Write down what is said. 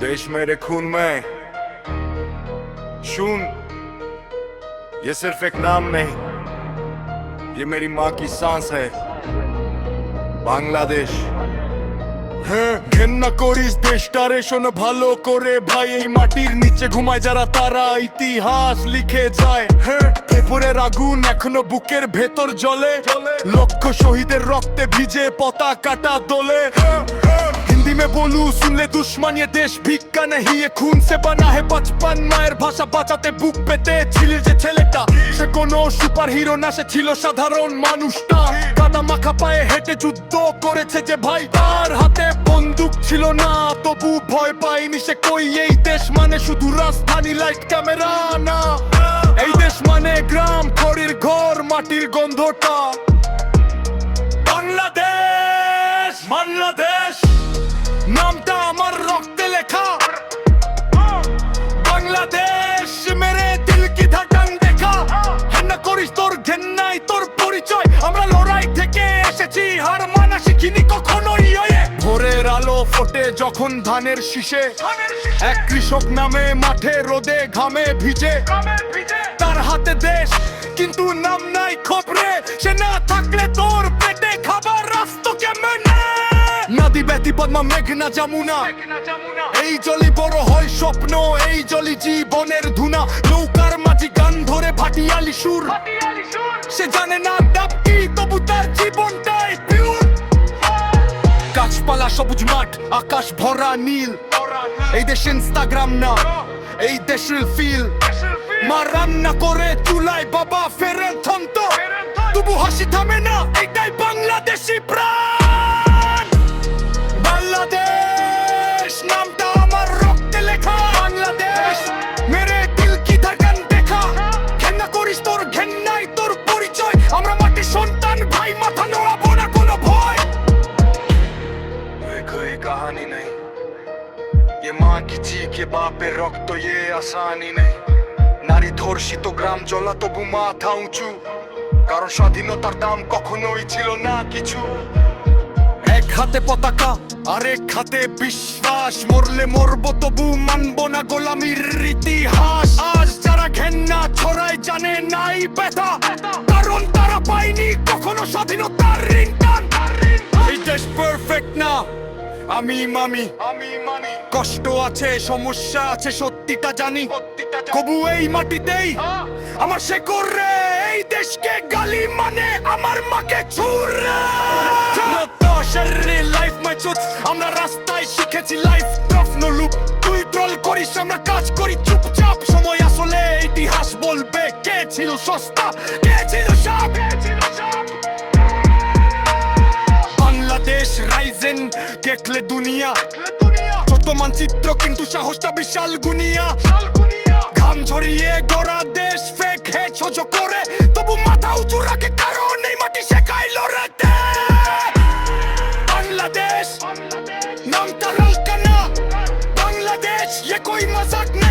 देश मेरे खून में शून ये सिर्फ एक नाम नहीं ये मेरी माँ की सांस है বাংলাদেশ হ্যাঁ ঘেন্না করিস দেশটারে শোন ভালো করে ভাই এই মাটির নিচে ঘুমায় যারা তারা ইতিহাস লিখে যায় হ্যাঁ পেপরের আগুন এখনো বুকের ভেতর জ্বলে লক্ষ শহীদের রক্তে ভিজে পতাকাটা দোলে हिंदी में बोलू सुन ले दुश्मन ये देश ভিক্ষা नहीं ये खून से बना है बचपन মায়ের ভাষা বাঁচাতে বুক পেতে ছিল যে ছেলেটা সে কোনো সুপার হিরো না সে ছিল সাধারণ মানুষটা কাদা মাখা পায়ে হেঁটে যুদ্ধ করেছে যে ভাই তার হাতে বন্দুক ছিল না তবু ভয় পাইনি সে কই এই দেশ মানে শুধু রাজধানী লাইট ক্যামেরা না এই দেশ মানে গ্রাম খড়ির ঘর মাটির গন্ধটা বাংলাদেশ বাংলাদেশ নামটা আমার রক্তে লেখা বাংলাদেশ, মেরে দিল কি ধাকান দেখা। হেন্না করিস তোর ঘেন্নাই, তোর পরিচয়। আমরা লড়াই থেকে এসেছি, হার মানা শিখিনি কখনোই ভোরের আলো ফোটে যখন ধানের শীষে। এক কৃষক নামে মাঠে, রোদে ঘামে ভিজে। তার হাতে দেশ, কিন্তু নাম নাই খবরে সে না থাকলে তোর পেটে খাবার পদ্মা মেঘনা যমুনা। এই জলি বড় হয় স্বপ্ন এই জলি জীবনের ধুনা। নৌকার মাঝি গান ধরে ভাটিয়ালি সুর। সে জানে না ডাব কি তবু তার জীবনটাই পিওর গাছপালা সবুজ মাঠ আকাশ ভরা নীল। এই দেশ ইনস্টাগ্রাম না এই দেশের ফিল মা রান্না করে চুলায় বাবা ফেরেন থন্ত। তবু হাসি থামে না এটাই না কিচিয়ে কে বাপের রক্ত ইয়ে আসানি নেই। নারী ধর্ষিত গ্রাম জ্বলা তবু মাথা উঁচু। কারণ স্বাধীনতার দাম কখনোই ছিল না কিছু। এক হাতে পতাকা, আরেক হাতে বিশ্বাস। মরলে মরব, তবু মানব না গোলামির ইতিহাস। আজ যারা ঘেন্না, ছড়ায়, জানে নাই ব্যথা। আমি মামি। আমি মানি কষ্ট আছে সমস্যা আছে সত্যিটা জানি। কবু এই মাটিতেই। আমার সে করে এই দেশকে গালি মানে আমার মাকে ছুড়ে লাইফ মাই চুত আমরা রাস্তায় শিখেছি লাইফ টফ নো লুপ তুই ট্রল করিস আমরা কাজ করি। চুপচাপ সময় আসলে ইতিহাস বলবে কে ছিল সস্তা কে ছিল সাপ? কে ছিল সাপ? দেশ রাইজেন, দেখলে দুনিয়া। ছোট মানচিত্র কিন্তু সাহসটা বিশাল গুনিয়া। ঘাম ঝরিয়ে গড়া দেশ ফেক হে সহ্য করে। তবু মাথা উঁচু রাখে কারণ এই মাটি শেখাই লড়াতে বাংলাদেশ, নামটা রালকানা বাংলাদেশ এ কই মজাক না।